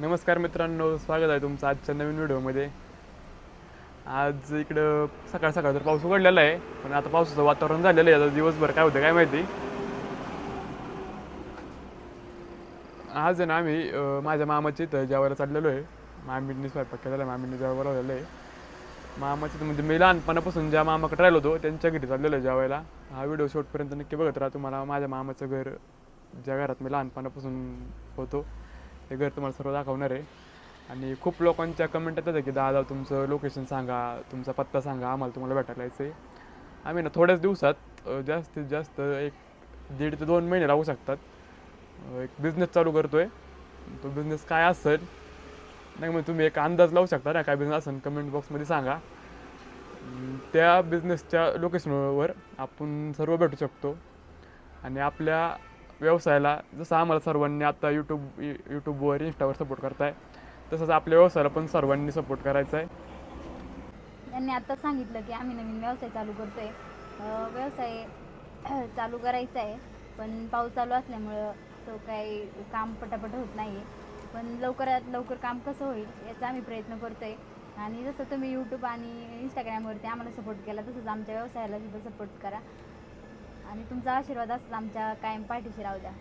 नमस्कार मित्रांनो स्वागत आहे तुमचं आजच्या नवीन व्हिडिओमध्ये. आज इकडं सकाळ सकाळ तर पाऊस उघडलेला आहे पण आता पावसाचं वातावरण झालेलं आहे. आता दिवसभर काय होतं काय माहिती? आज आहे ना आम्ही माझ्या मामाच्या इथं जेवायला चाललेलो आहे. मामींनी स्वयंपाक केलेला आहे मामींनी जेव्हा बोलावलेलं आहे. मामाच्या म्हणजे मी लहानपणापासून ज्या मामाकडे राहिलो होतो त्यांच्या घरी चाललेलो आहे जेवायला. हा व्हिडिओ शेवटपर्यंत नक्की बघत राहा. तुम्हाला माझ्या मामाचं घर ज्या घरात मी लहानपणापासून होतो ते घर तुम्हाला सर्व दाखवणार आहे. आणि खूप लोकांच्या कमेंट येतात आहे की दादा तुमचं लोकेशन सांगा तुमचा पत्ता सांगा आम्हाला तुम्हाला भेटायला यायचं आहे. आम्ही ना थोड्याच दिवसात जास्तीत जास्त एक दीड ते दोन महिने लागू शकतात. एक बिझनेस चालू करतो आहे तो बिझनेस काय असेल नाही मग तुम्ही एक अंदाज लावू शकता ना काय बिझनेस असेल कमेंट बॉक्समध्ये सांगा. त्या बिझनेसच्या लोकेशनवर आपण सर्व भेटू शकतो. आणि आपल्या व्यवसायाला जसं आम्हाला सर्वांनी आता यूट्यूब यूट्यूबवर इंस्टावर सपोर्ट करताय तसंच आपल्या व्यवसायाला पण सर्वांनी सपोर्ट करायचा आहे त्यांनी आता सांगितलं की आम्ही नवीन व्यवसाय चालू करतोय. व्यवसाय चालू करायचा आहे पण पाऊस चालू असल्यामुळं तो काही काम पटापट होत नाही आहे पण लवकरात लवकर काम कसं होईल याचा आम्ही प्रयत्न करतोय. आणि जसं तुम्ही यूट्यूब आणि इंस्टाग्रामवरती आम्हाला सपोर्ट केला तसंच आमच्या व्यवसायाला सुद्धा सपोर्ट करा. आणि तुमचा आशीर्वाद असला आमच्या कायम पाठीशी राहू द्या.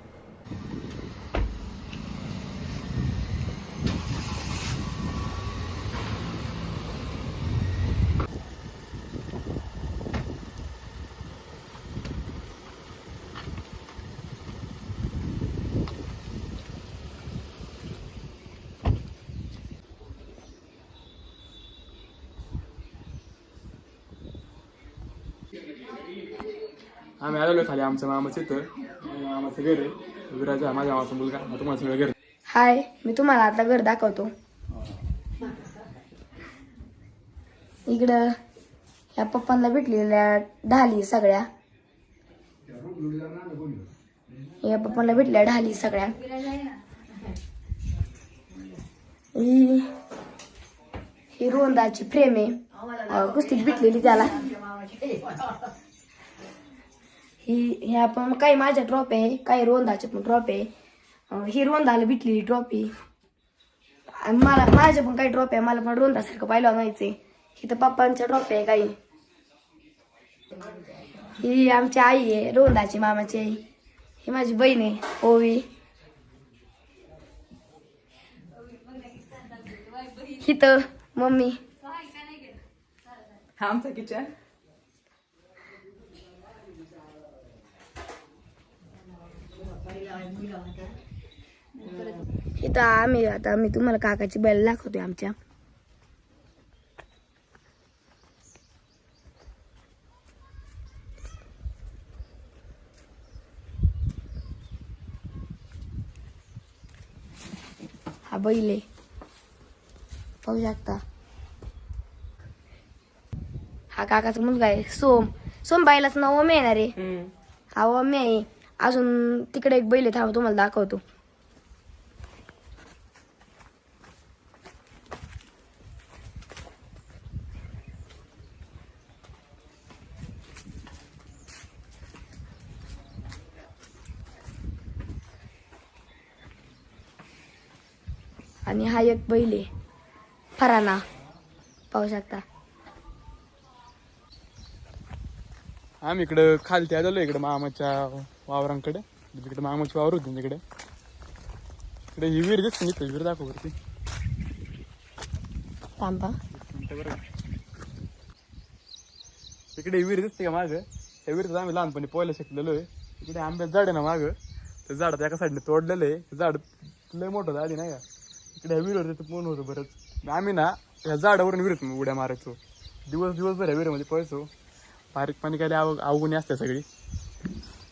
आम्ही आलेलो खाली आमच्या मामाचं इथं. मामाचं घर आहे. विराज हा माझ्या मामाचा मुलगा. हा तुम्हाला सगळं घर. हाय मी तुम्हाला आता घर दाखवतो. इकडं या पप्पांना भेटलेल्या ढाली सगळ्या. या पप्पांना भेटल्या ढाली सगळ्या. ही ही रोंदाची फ्रेम आहे. अं, कुस्तीत भेटलेली त्याला. ही ह्या पण काही माझ्या ट्रॉफी आहे काही रोंदाचे पण ट्रॉफी आहे. अं, ही रोंदाला भेटलेली ट्रॉफी आणि मला माझ्या पण काही ट्रॉफी आहे. मला पण रोंदासारखं पाहिलं व्हायचंय ही तर पप्पांच्या ट्रॉफी आहे काही. ही आमची आई आहे रोंदाची मामाची आई. ही माझी बहीण आहे ओवी. ही तर मम्मी. हा आमचं किचन इथं आम्ही आता मी तुम्हाला काकाची बैल दाखवतोय आमच्या. हा बैल आहे. पाहू शकता. हा काकाचा मुलगा आहे सोम. सोम बाईलाच नाव ओमे येणार आहे हा ओमे आहे. अजून तिकडे एक बैल आहे तुम्हाला दाखवतो. आणि हा एक बैल आहे फराना. पाहू शकता. आम्ही इकडं खालती आलो इकडं मामाच्या वावरांकडे. तिकडे मामाची वावर होती तिकडे. इकडे ही विहीर दिसते नाही विहीर दाखव वरती थांबा. मिनिटं बरं. का. इकडे ही विहीर दिसते का मागं? त्या विहिरीत आम्ही लहानपणी पोहायला शिकलेलो आहे. इकडे आंब्याचं झाड आहे ना मागं. त्या झाडात एका साईडने तोडलेलं आहे. ते झाड लय मोठं आधी नाही का? इकडे ह्या विहिरीवर ते पूर्ण होतं बरंच. आम्ही ना ह्या झाडावरून विहिरीत उड्या मारायचो. दिवस दिवसभर ह्या विहिरीमध्ये पोहायचो. बारीक पाणी काय अव अवगुणी असते सगळी.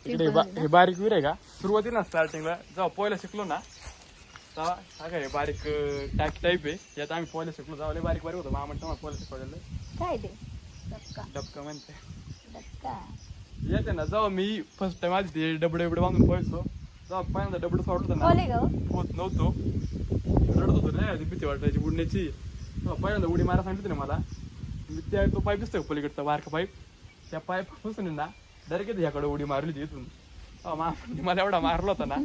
इकडे हे बा- हे बारीक विहीर आहे का? सुरुवातीला स्टार्टिंगला जेव्हा पोहायला शिकलो ना तेव्हा हा काय बारीक टाक टाईप आहे. यात आम्ही पोहायला शिकलो. लय बारीक बारीक होतं मामा तेव्हा पोहायला शिकवलेलं काय ते? धक्का डबका म्हणते. धक्का येते ना जेव्हा मी फर्स्ट टाइम आधी ते डबडे डबडे बांधून पोहायचो तेव्हा पहिल्यांदा डबडं होतं खोले ना ग पोहत नव्हतो. रडत होतो ना ती भीती वाटायची बुडण्याची. तेव्हा पहिल्यांदा उडी मारा सांगितली ना मला मी त्या तो पाईप दिसतोय का पलीकडचा? बारका पाईप. त्या पाईपपासून ना डायरेक्ट ह्याकडे उडी मारली होती इथून. तेव्हा मा- मला एवढा मारला होता ना.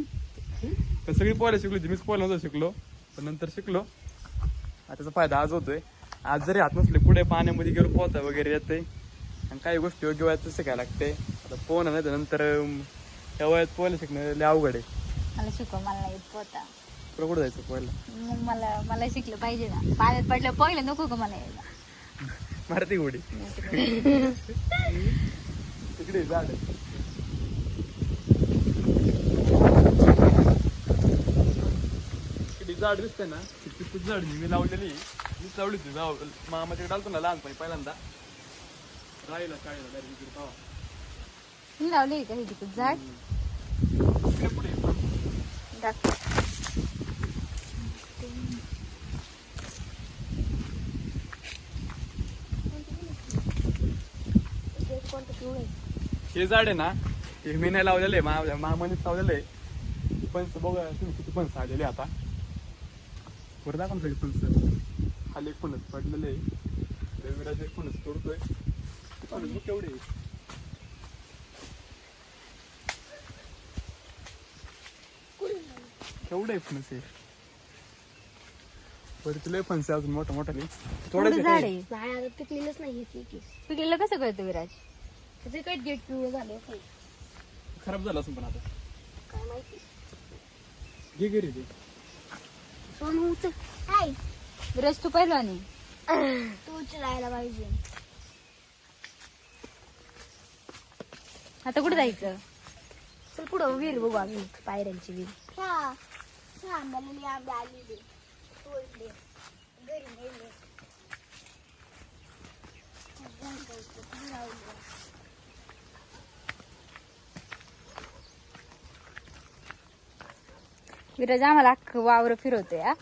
तर सगळी पोहायला शिकलो होती. मीच पोहायला नव्हतं शिकलो. पण नंतर शिकलो. आता त्याचा फायदा आज होतोय. आज जरी हात नसले पुढे पाण्यामध्ये गेलो पोहता वगैरे येते आणि काही गोष्टी योग्य वयात शिकायला लागते. आता पोहणं नाही तर नंतर त्या वयात पोहायला शिकणं लय अवघड आहे. मला शिकव मला नाही येत पोहता. तुला कुठं जायचं पोहायला? मग मला मला शिकलं पाहिजे ना. पाण्यात पडलं पहिलं नको का मला यायला? मारती गोडी तिकडे झाड. तिकडे झाड दिसतंय ना खूप झाड मी लावलेली मीच लावली होती जाऊ मामा तिकडे आलतो ना लहानपणी पहिल्यांदा. राहिला शाळेला direct इकडे पावा. मी लावली का हे तिकडे झाड इकडे पुढे हे झाड आहे ना हे मी नाही लावलेलं आहे मामानेच लावलेलं आहे. पंच बघा तुम्ही किती पंच आलेले आता. बरं दाखवा ना सगळे पंच खाली एक फणस पडलेले आहे. रविराज एक फणस तोडतोय. फणस केवढे आहे. केवढे आहे फणस हे? बरं तुला फणस आहे अजून मोठं मोठं आहे नाही पिकलेलंच नाही पिकलेलं कसं कळतं विराज? त्याचे काही गेट पिवळं झाले खराब झालं असं पण आता. काय माहिती. घे घे रे ते सोनू उचल. काय विराज तू पहिलं आणि. तू उचलायला पाहिजे. आता कुठे जायचं? चल पुढं विहीर बघू आम्ही पायऱ्यांची विहीर आंब्याला आंबे आलेले तोडले घरी नेले. विराज आम्हाला अख्खं वावर फिरवतोय हा.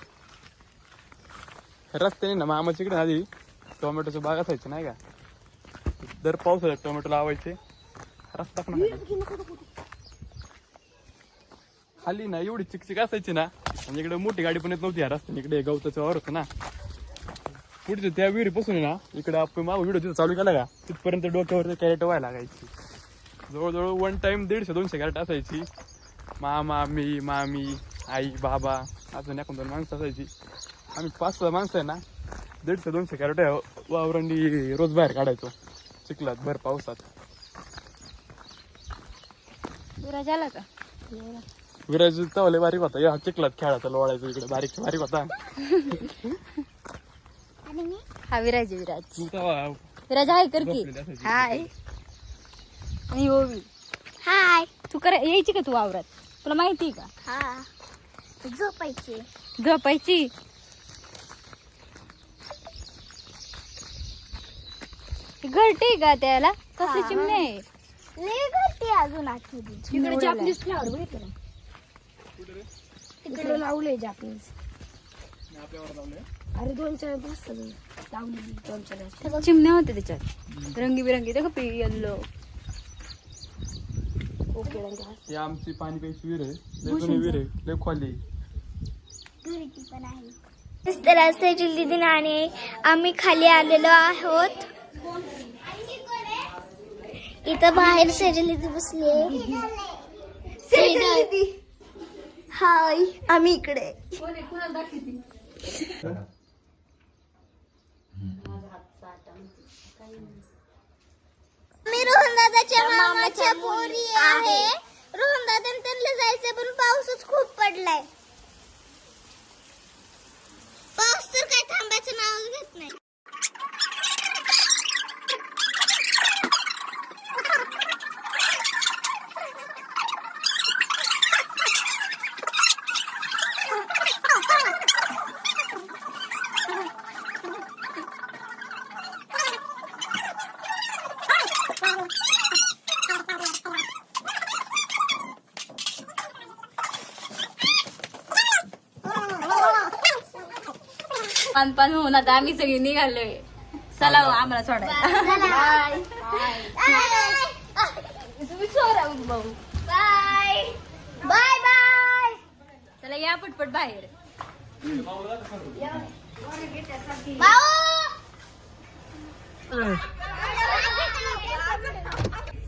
रस्त्याने ना मामाच्या इकडे आधी टोमॅटोचं बाग असायचं नाही का? दर पावसाळ्यात टोमॅटो लावायचे. रस्ता पण असायचा. खाली ना एवढी चिकचिक असायची ना आणि इकडे मोठी गाडी पण येत नव्हती या रस्त्याने. इकडे गवताचं वावर होतं ना. पुढचं त्या विहिरीपासून आहे ना इकडे आपण मागं व्हिडिओ तिथं चालू केला का तिथपर्यंत डोक्यावर कॅरेट व्हायला लागायची. जवळजवळ वन टाइम दीडशे दोनशे कॅरेट असायची. मामा मी मामी आई बाबा अजून एखाद दोन माणसं असायची आम्ही पाच सहा माणसं आहे ना दीडशे दोनशे कॅरेट वावरांनी रोज बाहेर काढायचो चिखलात भर पावसात विराज आला का विराज तवले बारीक होता या चिखलात खेळायचा लोळायचं इकडे बारीक बारीक होता हा विराज विराज विराज आहे कर की असायची. हाय आणि ओवी हाय तू कर यायची का तू वावरात तुला माहिती आहे का हा झोपायचे. झोपायची. घरटे का त्याला? कसले चिमणे आहे? लय करते अजून तिकडे जापनीज फ्लावर बघितलं तिकडे लावले जापनीज अरे दोन चार लावलेली दोन चार. चिमण्या होते त्याच्यात. रंगीबिरंगी ते का येल्लो. ओके. ही आमची पाणी प्यायची विहीर आहे. लय जुनी विहीर आहे. लय खोली तर असं दिदीन आणि आम्ही खाली आलेलो आहोत. इथं बाहेर सेजल दिदी बसले हाय. आम्ही इकडे. मी रोहन दादाच्या मामाच्या पोरी आहे. रोहन दादा त्यांना जायचं पण पाऊसच खूप पडलाय. मास्तर काय थांबायचं नाव घेत नाही पान पान होऊन आता आम्ही सगळी निघालोय. चला हो, आम्हाला सोडायला. भाऊ बाय बाय बाय चला या पटपट बाहेर.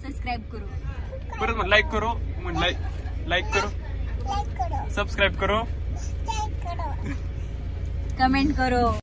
सबस्क्राईब करू. परत म्हण लाईक करो. म्हण लाईक लाईक करो. सबस्क्राईब करो. कमेंट करो.